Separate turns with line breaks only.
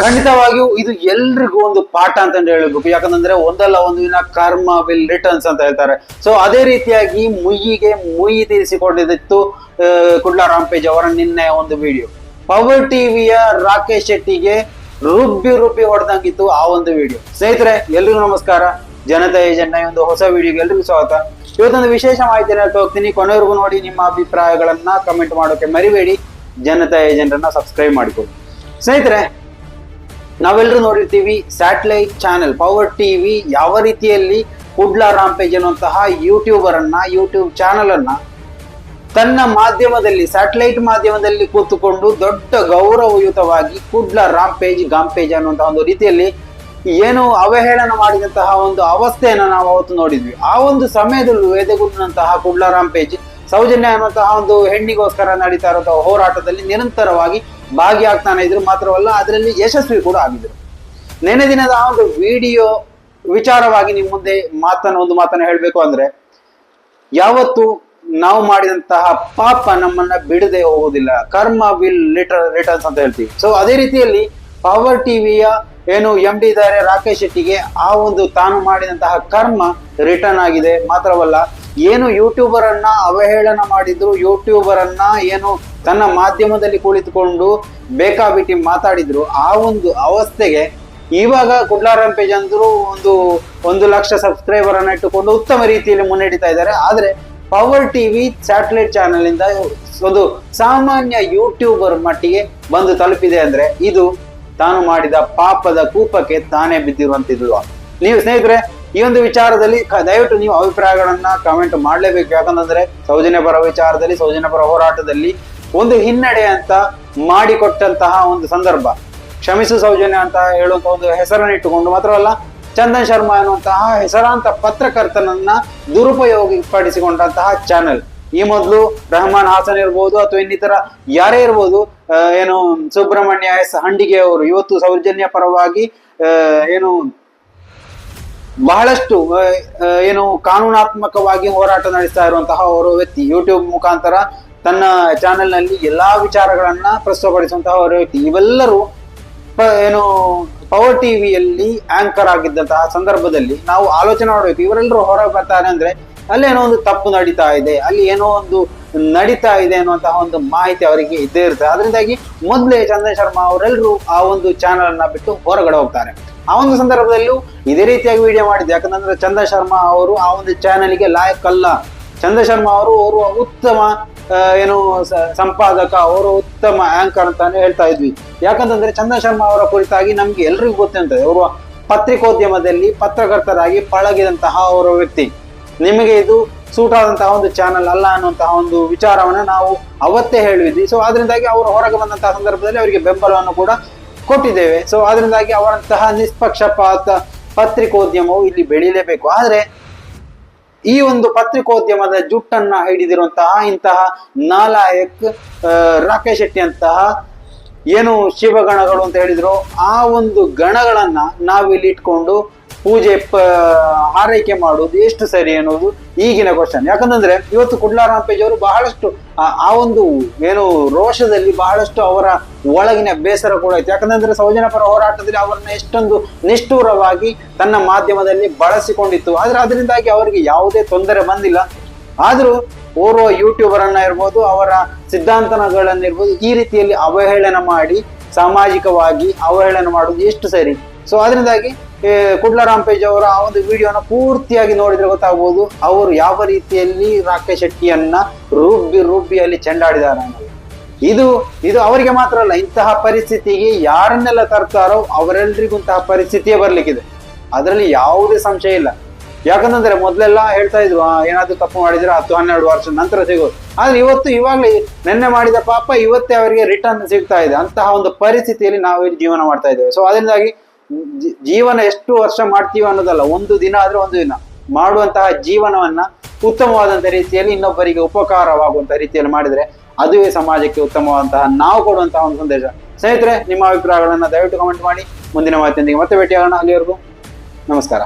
ಖಂಡಿತವಾಗಿಯೂ ಇದು ಎಲ್ರಿಗೂ ಒಂದು ಪಾಠ ಅಂತ ಹೇಳಬೇಕು. ಯಾಕಂದ್ರೆ ಒಂದಲ್ಲ ಒಂದು ದಿನ ಕರ್ಮ ವಿಲ್ ರಿಟರ್ನ್ಸ್ ಅಂತ ಹೇಳ್ತಾರೆ. ಸೊ ಅದೇ ರೀತಿಯಾಗಿ ಮುಯ್ಯಿಗೆ ಮುಯಿ ತೀರಿಸಿಕೊಂಡಿದ್ದು ಕುಡ್ಲಾ ರಾಂಪೇಜ್ ಅವರ ನಿನ್ನೆ ಒಂದು ವಿಡಿಯೋ ಪವರ್ ಟಿವಿಯ ರಾಕೇಶ್ ಶೆಟ್ಟಿಗೆ ರುಬ್ಬಿ ರುಬ್ಬಿ ಹೊಡೆದಂಗಿತ್ತು ಆ ಒಂದು ವಿಡಿಯೋ ಸ್ನೇಹಿತರೆ, ಎಲ್ರಿಗೂ ನಮಸ್ಕಾರ. ಜನತಾ ಏಜೆಂಟ್ನ ಒಂದು ಹೊಸ ವಿಡಿಯೋಗೆ ಎಲ್ರಿಗೂ ಸ್ವಾಗತ. ಇವತ್ತೊಂದು ವಿಶೇಷ ಮಾಹಿತಿ ಹೇಳ್ತಾ ಹೋಗ್ತೀನಿ. ಕೊನೆವರೆಗೂ ನೋಡಿ ನಿಮ್ಮ ಅಭಿಪ್ರಾಯಗಳನ್ನ ಕಮೆಂಟ್ ಮಾಡೋಕೆ ಮರಿಬೇಡಿ. ಜನತಾ ಏಜೆಂಟ್ ಅನ್ನ ಸಬ್ಸ್ಕ್ರೈಬ್ ಮಾಡಿಕೊಳ್ಳಿ. ಸ್ನೇಹಿತರೆ ನಾವೆಲ್ಲರೂ ನೋಡಿರ್ತೀವಿ ಸ್ಯಾಟಲೈಟ್ ಚಾನೆಲ್, ಪವರ್ ಟಿವಿ, ಯಾವ ರೀತಿಯಲ್ಲಿ ಕುಡ್ಲಾ ರಾಂಪೇಜ್ ಅನ್ನುವಂತಹ ಯೂಟ್ಯೂಬರ್ ಅನ್ನ ಯೂಟ್ಯೂಬ್ ಚಾನೆಲ್ ಅನ್ನ ತನ್ನ ಮಾಧ್ಯಮದಲ್ಲಿ, ಸ್ಯಾಟಲೈಟ್ ಮಾಧ್ಯಮದಲ್ಲಿ ಕೂತುಕೊಂಡು ದೊಡ್ಡ ಗೌರವಯುತವಾಗಿ ಕುಡ್ಲ ರಾಂಪೇಜ್, ಗಾಂಪೇಜ್ ಅನ್ನುವಂತಹ ಒಂದು ರೀತಿಯಲ್ಲಿ ಏನು ಅವಹೇಳನ ಮಾಡಿದಂತಹ ಒಂದು ಅವಸ್ಥೆಯನ್ನು ನಾವು ಅವತ್ತು ನೋಡಿದ್ವಿ. ಆ ಒಂದು ಸಮಯದಲ್ಲೂ ವೇದಗುಂಡಿನಂತಹ ಕುಡ್ಲ ರಾಂಪೇಜ್ ಸೌಜನ್ಯ ಅನ್ನುವಂತಹ ಒಂದು ಹೆಣ್ಣಿಗೋಸ್ಕರ ನಡೀತಾ ಇರುವಂತಹ ಹೋರಾಟದಲ್ಲಿ ನಿರಂತರವಾಗಿ ಭಾಗಿಯಾಗ್ತಾನೆ ಇದ್ರು ಮಾತ್ರವಲ್ಲ, ಅದರಲ್ಲಿ ಯಶಸ್ವಿ ಕೂಡ ಆಗಿದ್ರು. ನೆನೆ ದಿನದ ಒಂದು ವಿಡಿಯೋ ವಿಚಾರವಾಗಿ ನಿಮ್ಮ ಮುಂದೆ ಮಾತನ್ನು, ಒಂದು ಮಾತನ್ನು ಹೇಳಬೇಕು ಅಂದ್ರೆ, ಯಾವತ್ತು ನಾವು ಮಾಡಿದಂತಹ ಪಾಪ ನಮ್ಮನ್ನ ಬಿಡದೆ ಹೋಗುವುದಿಲ್ಲ. ಕರ್ಮ ವಿಲ್ ಲಿಟರ್ ರಿಟರ್ನ್ಸ್ ಅಂತ ಹೇಳ್ತೀವಿ. ಸೊ ಅದೇ ರೀತಿಯಲ್ಲಿ ಪವರ್ ಟಿವಿಯ ಏನು ಎಂ ಡಿ ಇದ್ದಾರೆ ರಾಕೇಶ್ ಶೆಟ್ಟಿಗೆ ಆ ಒಂದು ತಾನು ಮಾಡಿದಂತಹ ಕರ್ಮ ರಿಟರ್ನ್ ಆಗಿದೆ. ಮಾತ್ರವಲ್ಲ ಏನು ಯೂಟ್ಯೂಬರ್ ಅನ್ನ ಅವಹೇಳನ ಮಾಡಿದ್ರು ಯೂಟ್ಯೂಬರ್ ಅನ್ನ ಏನು ತನ್ನ ಮಾಧ್ಯಮದಲ್ಲಿ ಕುಳಿತುಕೊಂಡು ಬೇಕಾಬಿಟ್ಟಿ ಮಾತಾಡಿದ್ರು, ಆ ಒಂದು ಅವಸ್ಥೆಗೆ ಇವಾಗ ಕುಡ್ಲಾರಂಪೇಜ್ ಪೇಜ್ ಅಂದ್ರು ಒಂದು ಒಂದು ಲಕ್ಷ ಸಬ್ಸ್ಕ್ರೈಬರ್ ಅನ್ನ ಇಟ್ಟುಕೊಂಡು ಉತ್ತಮ ರೀತಿಯಲ್ಲಿ ಮುನ್ನಡೀತಾ ಇದ್ದಾರೆ. ಆದ್ರೆ ಪವರ್ ಟಿವಿ ಸ್ಯಾಟಲೈಟ್ ಚಾನೆಲ್ ಇಂದ ಒಂದು ಸಾಮಾನ್ಯ ಯೂಟ್ಯೂಬರ್ ಮಟ್ಟಿಗೆ ಬಂದು ತಲುಪಿದೆ ಅಂದ್ರೆ ಇದು ತಾನು ಮಾಡಿದ ಪಾಪದ ಕೂಪಕ್ಕೆ ತಾನೇ ಬಿದ್ದಿರುವಂತಿದ್ದು. ನೀವು ಸ್ನೇಹಿತರೆ ಈ ಒಂದು ವಿಚಾರದಲ್ಲಿ ದಯವಿಟ್ಟು ನೀವು ಅಭಿಪ್ರಾಯಗಳನ್ನ ಕಮೆಂಟ್ ಮಾಡಲೇಬೇಕು. ಯಾಕಂತಂದ್ರೆ ಸೌಜನ್ಯ ಪರ ವಿಚಾರದಲ್ಲಿ ಸೌಜನ್ಯ ಪರ ಹೋರಾಟದಲ್ಲಿ ಒಂದು ಹಿನ್ನಡೆ ಅಂತ ಮಾಡಿಕೊಟ್ಟಂತಹ ಒಂದು ಸಂದರ್ಭ. ಕ್ಷಮಿಸು ಸೌಜನ್ಯ ಅಂತ ಹೇಳುವಂತ ಒಂದು ಹೆಸರನ್ನು ಇಟ್ಟುಕೊಂಡು ಮಾತ್ರವಲ್ಲ, ಚಂದನ್ ಶರ್ಮಾ ಎನ್ನುವಂತಹ ಹೆಸರಾಂತ ಪತ್ರಕರ್ತನನ್ನ ದುರುಪಯೋಗಪಡಿಸಿಕೊಂಡಂತಹ ಚಾನೆಲ್ ಈ ಮೊದಲು ರಹಮಾನ್ ಹಾಸನ್ ಇರ್ಬೋದು ಅಥವಾ ಇನ್ನಿತರ ಯಾರೇ ಇರ್ಬೋದು ಏನು ಸುಬ್ರಹ್ಮಣ್ಯ ಎಸ್ ಹಂಡಿಗೆ ಅವರು ಇವತ್ತು ಸೌಜನ್ಯ ಪರವಾಗಿ ಏನು ಬಹಳಷ್ಟು ಏನು ಕಾನೂನಾತ್ಮಕವಾಗಿ ಹೋರಾಟ ನಡೆಸ್ತಾ ಇರುವಂತಹ ಅವರು ವ್ಯಕ್ತಿ. ಯೂಟ್ಯೂಬ್ ಮುಖಾಂತರ ತನ್ನ ಚಾನೆಲ್ನಲ್ಲಿ ಎಲ್ಲಾ ವಿಚಾರಗಳನ್ನ ಪ್ರಸ್ತುತಪಡಿಸುವಂತಹ ಅವರು ವ್ಯಕ್ತಿ. ಇವೆಲ್ಲರೂ ಏನು ಪವರ್ ಟಿವಿಯಲ್ಲಿ ಆಂಕರ್ ಆಗಿದ್ದಂತಹ ಸಂದರ್ಭದಲ್ಲಿ ನಾವು ಆಲೋಚನೆ ಮಾಡಬೇಕು. ಇವರೆಲ್ಲರೂ ಹೊರಗೆ ಬರ್ತಾರೆ ಅಂದ್ರೆ ಅಲ್ಲಿ ಅಲ್ಲೇನೋ ಒಂದು ತಪ್ಪು ನಡೀತಾ ಇದೆ, ಅಲ್ಲಿ ಏನೋ ಒಂದು ನಡೀತಾ ಇದೆ ಅನ್ನುವಂತಹ ಒಂದು ಮಾಹಿತಿ ಅವರಿಗೆ ಇದ್ದೇ ಇರುತ್ತೆ. ಅದರಿಂದಾಗಿ ಮೊದಲೇ ಚಂದನ್ ಶರ್ಮಾ ಅವರೆಲ್ಲರೂ ಆ ಒಂದು ಚಾನೆಲ್ ಅನ್ನ ಬಿಟ್ಟು ಹೊರಗಡೆ ಹೋಗ್ತಾರೆ. ಆ ಒಂದು ಸಂದರ್ಭದಲ್ಲೂ ಇದೇ ರೀತಿಯಾಗಿ ವಿಡಿಯೋ ಮಾಡಿದ್ದೆ. ಯಾಕಂದ್ರೆ ಚಂದ ಶರ್ಮಾ ಅವರು ಆ ಒಂದು ಚಾನೆಲ್ಗೆ ಲಾಯಕ್ ಅಲ್ಲ. ಚಂದನ್ ಶರ್ಮಾ ಅವರು ಅವರು ಉತ್ತಮ ಏನು ಸಂಪಾದಕ ಅವರು ಉತ್ತಮ ಆಂಕರ್ ಅಂತಾನೆ ಹೇಳ್ತಾ ಇದ್ವಿ. ಯಾಕಂತಂದ್ರೆ ಚಂದ ಶರ್ಮಾ ಅವರ ಕುರಿತಾಗಿ ನಮ್ಗೆ ಎಲ್ರಿಗೂ ಗೊತ್ತಿರ್ತದೆ ಅವರು ಪತ್ರಿಕೋದ್ಯಮದಲ್ಲಿ ಪತ್ರಕರ್ತರಾಗಿ ಪಳಗಿದಂತಹ ಅವರ ವ್ಯಕ್ತಿ. ನಿಮಗೆ ಇದು ಸೂಟ್ ಆದಂತಹ ಒಂದು ಚಾನಲ್ ಅಲ್ಲ ಅನ್ನುವಂತಹ ಒಂದು ವಿಚಾರವನ್ನು ನಾವು ಅವತ್ತೇ ಹೇಳಿದ್ವಿ. ಸೊ ಅದರಿಂದಾಗಿ ಅವರು ಹೊರಗೆ ಬಂದಂತಹ ಸಂದರ್ಭದಲ್ಲಿ ಅವರಿಗೆ ಬೆಂಬಲವನ್ನು ಕೂಡ ಕೊಟ್ಟಿದ್ದೇವೆ. ಸೊ ಅದರಿಂದಾಗಿ ಅವರಂತಹ ನಿಷ್ಪಕ್ಷಪಾತ ಪತ್ರಿಕೋದ್ಯಮವು ಇಲ್ಲಿ ಬೆಳೀಲೇಬೇಕು. ಆದರೆ, ಈ ಒಂದು ಪತ್ರಿಕೋದ್ಯಮದ ಜುಟ್ಟನ್ನ ಹಿಡಿದಿರುವಂತಹ ಇಂತಹ ನಾಲಾಯಕ್ ರಾಕೇಶ್ ಶೆಟ್ಟಿ ಅಂತಹ ಏನು ಶಿವಗಣಗಳು ಅಂತ ಹೇಳಿದ್ರು, ಆ ಒಂದು ಗಣಗಳನ್ನ ನಾವಿಲ್ಲಿ ಇಟ್ಕೊಂಡು ಪೂಜೆ ಆರೈಕೆ ಮಾಡುವುದು ಎಷ್ಟು ಸರಿ ಅನ್ನೋದು ಈಗಿನ ಕ್ವಶನ್ ಯಾಕಂತಂದ್ರೆ ಇವತ್ತು ಕುಡ್ಲಾರಾಮ್ ಪೇಜ್ ಅವರು ಬಹಳಷ್ಟು, ಆ- ಒಂದು ಏನು ರೋಷದಲ್ಲಿ ಬಹಳಷ್ಟು ಅವರ ಒಳಗಿನ ಬೇಸರ ಕೂಡ ಇತ್ತು ಯಾಕಂತಂದ್ರೆ ಸೌಜನ್ಯ ಪರ ಹೋರಾಟದಲ್ಲಿ ಅವರನ್ನ ಎಷ್ಟೊಂದು ನಿಷ್ಠೂರವಾಗಿ ತನ್ನ ಮಾಧ್ಯಮದಲ್ಲಿ ಬಳಸಿಕೊಂಡಿತ್ತು. ಆದ್ರೆ ಅದರಿಂದಾಗಿ ಅವರಿಗೆ ಯಾವುದೇ ತೊಂದರೆ ಬಂದಿಲ್ಲ. ಆದರೂ ಓರ್ವ ಯೂಟ್ಯೂಬರ್ ಅನ್ನ ಇರ್ಬೋದು, ಅವರ ಸಿದ್ಧಾಂತಗಳನ್ನಿರ್ಬೋದು ಈ ರೀತಿಯಲ್ಲಿ ಅವಹೇಳನ ಮಾಡಿ, ಸಾಮಾಜಿಕವಾಗಿ ಅವಹೇಳನ ಮಾಡುವುದು ಎಷ್ಟು ಸರಿ. ಸೊ ಅದರಿಂದಾಗಿ ಪೇಜ್ ಅವರ ಆ ಒಂದು ವಿಡಿಯೋನ ಪೂರ್ತಿಯಾಗಿ ನೋಡಿದ್ರೆ ಗೊತ್ತಾಗ್ಬೋದು ಅವರು ಯಾವ ರೀತಿಯಲ್ಲಿ ರಾಕೇಶ್ ಶೆಟ್ಟಿಯನ್ನ ರುಬ್ಬಿ ಅಲ್ಲಿ ಚೆಂಡಾಡಿದ್ದಾರೆ ಇದು ಇದು ಅವರಿಗೆ ಮಾತ್ರ ಅಲ್ಲ, ಇಂತಹ ಪರಿಸ್ಥಿತಿಗೆ ಯಾರನ್ನೆಲ್ಲ ತರ್ತಾರೋ ಅವರೆಲ್ಲರಿಗೂ ಇಂತಹ ಪರಿಸ್ಥಿತಿಯೇ ಬರ್ಲಿಕ್ಕಿದೆ. ಅದರಲ್ಲಿ ಯಾವುದೇ ಸಂಶಯ ಇಲ್ಲ. ಯಾಕಂತಂದ್ರೆ ಮೊದಲೆಲ್ಲ ಹೇಳ್ತಾ ಇದ್ವು ಏನಾದ್ರೂ ತಪ್ಪು ಮಾಡಿದ್ರೆ ಹತ್ತು, ಹನ್ನೆರಡು ವರ್ಷ ನಂತರ ಸಿಗೋದು. ಆದ್ರೆ ಇವತ್ತು ಇವಾಗಲೇ ನಿನ್ನೆ ಮಾಡಿದ ಪಾಪ ಇವತ್ತೇ ಅವರಿಗೆ ರಿಟರ್ನ್ ಸಿಗ್ತಾ ಇದೆ. ಅಂತಹ ಒಂದು ಪರಿಸ್ಥಿತಿಯಲ್ಲಿ ನಾವು ಇಲ್ಲಿ ಜೀವನ ಮಾಡ್ತಾ ಇದ್ದೇವೆ. ಸೊ ಅದರಿಂದಾಗಿ ಜೀವನ ಎಷ್ಟು ವರ್ಷ ಮಾಡ್ತೀವಿ ಅನ್ನೋದಲ್ಲ, ಒಂದು ದಿನ ಆದ್ರೆ ಒಂದು ದಿನ. ಮಾಡುವಂತಹ ಜೀವನವನ್ನ ಉತ್ತಮವಾದಂತ ರೀತಿಯಲ್ಲಿ ಇನ್ನೊಬ್ಬರಿಗೆ ಉಪಕಾರವಾಗುವಂತ ರೀತಿಯಲ್ಲಿ ಮಾಡಿದ್ರೆ ಅದುವೇ ಸಮಾಜಕ್ಕೆ ಉತ್ತಮವಾದಂತಹ ನಾವು ಕೊಡುವಂತಹ ಒಂದು ಸಂದೇಶ. ಸ್ನೇಹಿತರೆ, ನಿಮ್ಮ ಅಭಿಪ್ರಾಯಗಳನ್ನ ದಯವಿಟ್ಟು ಕಮೆಂಟ್ ಮಾಡಿ. ಮುಂದಿನ ಮಾತಿನೊಂದಿಗೆ ಮತ್ತೆ ಭೇಟಿಯಾಗೋಣ. ಅಲ್ಲಿವರೆಗೂ ನಮಸ್ಕಾರ.